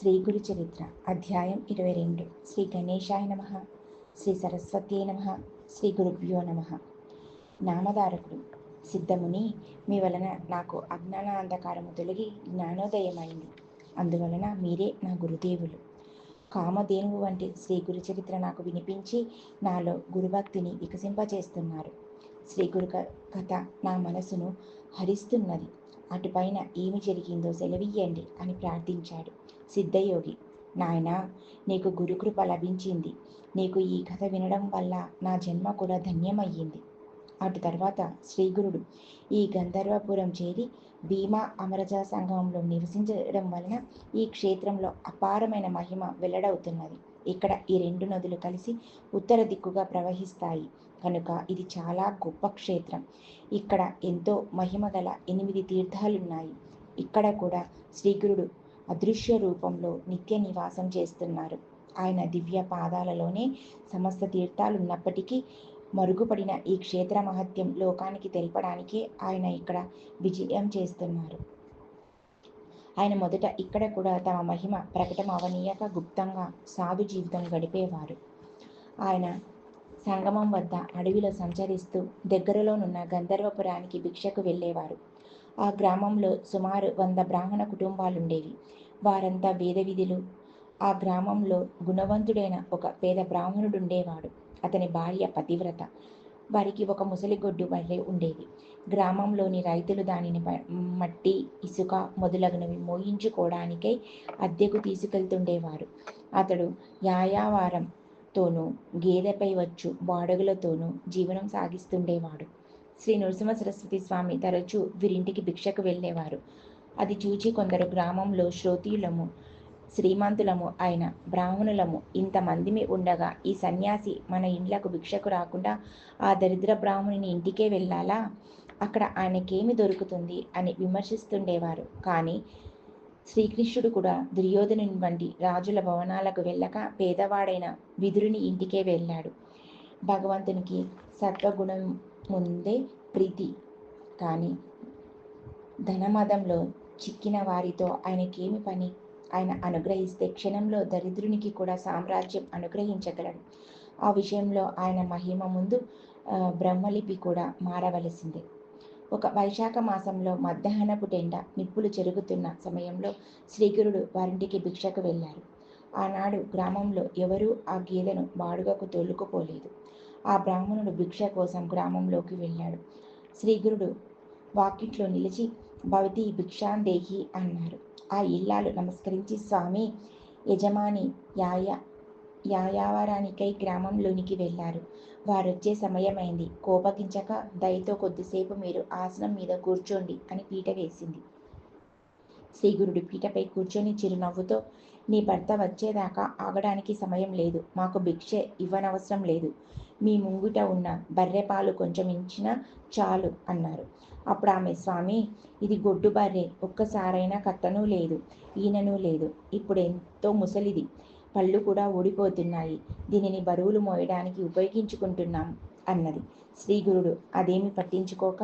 శ్రీ గురు చరిత్ర అధ్యాయం ఇరవై రెండు. శ్రీ గణేశాయ నమ. శ్రీ సరస్వతీ నమ. శ్రీ గురుభ్యో నమ. నామధారకుడు. సిద్ధముని మీ వలన నాకు అజ్ఞాన అంధకారము తొలగి జ్ఞానోదయమైంది. అందువలన మీరే నా గురుదేవులు. కామధేనువు వంటి శ్రీ గురు చరిత్ర నాకు వినిపించి నాలో గురుభక్తిని వికసింపచేస్తున్నారు శ్రీ గురు కథ నా మనసును హరిస్తున్నది. అటుపైన ఏమి జరిగిందో సెలవియ్యండి అని ప్రార్థించాడు. సిద్ధయోగి. నాయనా నీకు గురుకృప లభించింది. నీకు ఈ కథ వినడం వల్ల నా జన్మ కూడా ధన్యమయ్యింది. అటు తర్వాత శ్రీగురుడు ఈ గంధర్వపురం చేరి భీమా అమరజ సంఘంలో నివసించడం వలన ఈ క్షేత్రంలో అపారమైన మహిమ వెల్లడవుతున్నది. ఇక్కడ ఈ రెండు నదులు కలిసి ఉత్తర దిక్కుగా ప్రవహిస్తాయి. కనుక ఇది చాలా గొప్ప క్షేత్రం. ఇక్కడ ఎంతో మహిమ గల ఎనిమిది తీర్థాలున్నాయి. ఇక్కడ కూడా శ్రీగురుడు అదృశ్య రూపంలో నిత్య నివాసం చేస్తున్నారు. ఆయన దివ్య పాదాలలోనే సమస్త తీర్థాలు ఉన్నప్పటికీ మరుగుపడిన ఈ క్షేత్ర మహత్యం లోకానికి తెలపడానికి ఆయన ఇక్కడ విజయం చేస్తున్నారు. ఆయన మొదట ఇక్కడ కూడా తమ మహిమ ప్రకటన అవనీయక గుప్తంగా సాధు జీవితం గడిపేవారు. ఆయన సంగమం వద్ద అడవిలో సంచరిస్తూ దగ్గరలోనున్న గంధర్వపురానికి భిక్షకు వెళ్ళేవారు. ఆ గ్రామంలో సుమారు వంద బ్రాహ్మణ కుటుంబాలుండేవి. వారంతా వేద విధులు ఆ గ్రామంలో గుణవంతుడైన ఒక పేద బ్రాహ్మణుడు ఉండేవాడు అతని భార్య పతివ్రత. వారికి ఒక ముసలిగొడ్డు వల్లే ఉండేది. గ్రామంలోని రైతులు దానిని మట్టి ఇసుక మొదలగునవి మోయించుకోవడానికై అద్దెకు తీసుకెళ్తుండేవారు. అతడు యాయావారంతోనూ గేదెపై వచ్చు బాడుగులతోనూ జీవనం సాగిస్తుండేవాడు. శ్రీ నరసింహ సరస్వతి స్వామి తరచూ వీరింటికి భిక్షకు వెళ్ళేవారు. అది చూచి కొందరు గ్రామంలో శ్రోతీయులము శ్రీమంతులము అయిన బ్రాహ్మణులము ఇంతమందిమి ఉండగా ఈ సన్యాసి మన ఇండ్లకు భిక్షకు రాకుండా ఆ దరిద్ర బ్రాహ్మణుని ఇంటికే వెళ్ళాలా? అక్కడ ఆయనకేమి దొరుకుతుంది అని విమర్శిస్తుండేవారు. కానీ శ్రీకృష్ణుడు కూడా దుర్యోధనుని వంటి రాజుల భవనాలకు వెళ్ళక పేదవాడైన విదురుని ఇంటికే వెళ్ళాడు. భగవంతునికి సత్వగుణం ముందే ప్రీతి. కానీ ధనమదంలో చిక్కిన వారితో ఆయనకేమి పని? ఆయన అనుగ్రహిస్తే క్షణంలో దరిద్రునికి కూడా సామ్రాజ్యం అనుగ్రహించగలడు. ఆ విషయంలో ఆయన మహిమ ముందు బ్రహ్మలిపి కూడా మారవలసిందే. ఒక వైశాఖ మాసంలో మధ్యాహ్నపు టెండ నిప్పులు చెరుగుతున్న సమయంలో శ్రీగురుడు వారింటికి భిక్షకు వెళ్ళారు. ఆనాడు గ్రామంలో ఎవరూ ఆ గేదెను బాడుగకు తోలుకుపోలేదు. ఆ బ్రాహ్మణుడు భిక్ష కోసం గ్రామంలోకి వెళ్ళాడు. శ్రీగురుడు వాకిట్లో నిలిచి భవతి భిక్షాందేహి అన్నారు. ఆ ఇల్లాలు నమస్కరించి స్వామి యజమాని యాయ యాయావరానికై గ్రామంలోనికి వెళ్ళారు. వారొచ్చే సమయమైంది. కోపగించక దయతో కొద్దిసేపు మీరు ఆసనం మీద కూర్చోండి అని పీట వేసింది. శ్రీగురుడు పీటపై కూర్చొని చిరునవ్వుతో నీ భర్త వచ్చేదాకా ఆగడానికి సమయం లేదు. మాకు భిక్ష ఇవ్వనవసరం లేదు. మీ ముంగుట ఉన్న బర్రె పాలు కొంచెం ఇచ్చినా చాలు అన్నారు. అప్పుడు ఆమె స్వామి ఇది గొడ్డు బర్రె. ఒక్కసారైనా కట్టను లేదు ఈనను లేదు. ఇప్పుడు ఎంతో ముసలిది. పళ్ళు కూడా ఊడిపోతున్నాయి. దీనిని బరువులు మోయడానికి ఉపయోగించుకుంటున్నాం అన్నది. శ్రీగురుడు అదేమి పట్టించుకోక?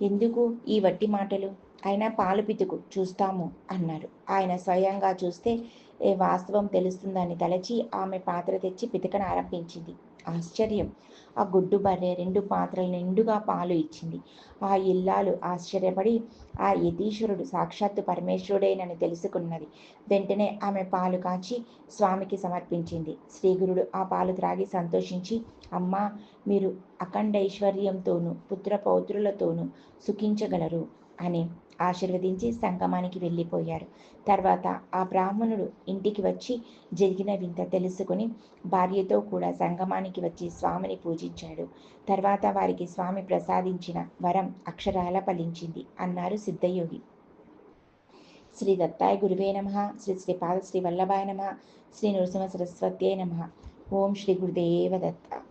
ఎందుకు ఈ వట్టి మాటలు? అయినా పాలు పితుకు చూస్తాము అన్నారు ఆయన స్వయంగా చూస్తే ఏ వాస్తవం తెలుస్తుందని తలచి ఆమె పాత్ర తెచ్చి పితకను ఆరంభించింది. ఆశ్చర్యం. ఆ గుడ్డు బర్రె రెండు పాత్రలు నిండుగా పాలు ఇచ్చింది. ఆ ఇల్లాలు ఆశ్చర్యపడి ఆ యతీశ్వరుడు సాక్షాత్తు పరమేశ్వరుడేనని తెలుసుకున్నది. వెంటనే ఆమె పాలు కాచి స్వామికి సమర్పించింది. శ్రీగురుడు ఆ పాలు త్రాగి సంతోషించి అమ్మా మీరు అఖండైశ్వర్యంతోనూ పుత్ర పౌత్రులతోనూ సుఖించగలరు. అని ఆశీర్వదించి సంగమానికి వెళ్ళిపోయారు. తర్వాత ఆ బ్రాహ్మణుడు ఇంటికి వచ్చి జరిగిన వింత తెలుసుకుని భార్యతో కూడా సంగమానికి వచ్చి స్వామిని పూజించాడు. తర్వాత వారికి స్వామి ప్రసాదించిన వరం అక్షరాల ఫలించింది అన్నారు సిద్ధయోగి. శ్రీ దత్తాయ గురువే నమ శ్రీ శ్రీపాద శ్రీ వల్లభాయ నమ శ్రీ నృసింహ సరస్వత్యే నమ. ఓం శ్రీ గురుదేవ దత్త.